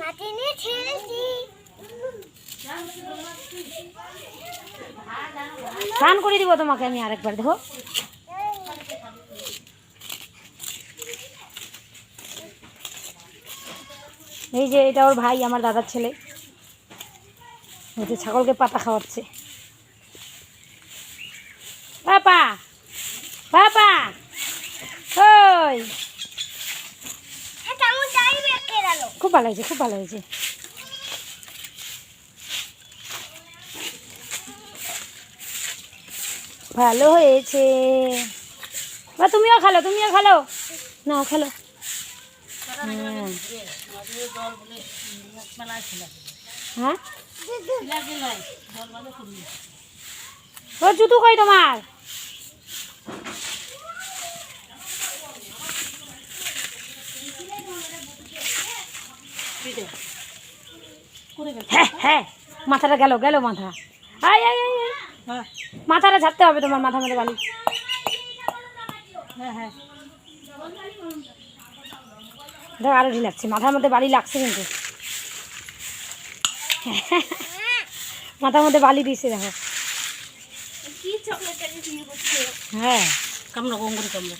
মাটি নিয়ে ছেড়েছি স্নান করে দিব তোমাকে আমি আরেকবার, দেখো। এই যে এটা ওর ভাই, আমার দাদার ছেলে। ওই যে ছাগলকে পাতা খাওয়াচ্ছে। পাপা পাপা, ওই হ্যাঁ কেমন যাই বেঁকে গেল খুব ভালো হয়েছে, খুব ভালো হয়েছে। ভালো হয়েছে। বা তুমিও খেলো, তুমিও খালো? না, খালো। হ্যাঁ? ও, জুতো কই তোমার? হ্যাঁ হ্যাঁ মাথাটা গেল গেল মাথা। আয় আয় আয় আয়। মাথাটা ঝাড়তে হবে তোমার মাথা মধ্যে বালি। হ্যাঁ হ্যাঁ। দেখ আরও ঢিল লাগছে মাথার মধ্যে বালি লাগছে কিন্তু। মাথার মধ্যে বালি দিয়েছে দেখো। হ্যাঁ। কামড়া গঙ্গুরি কামড়া।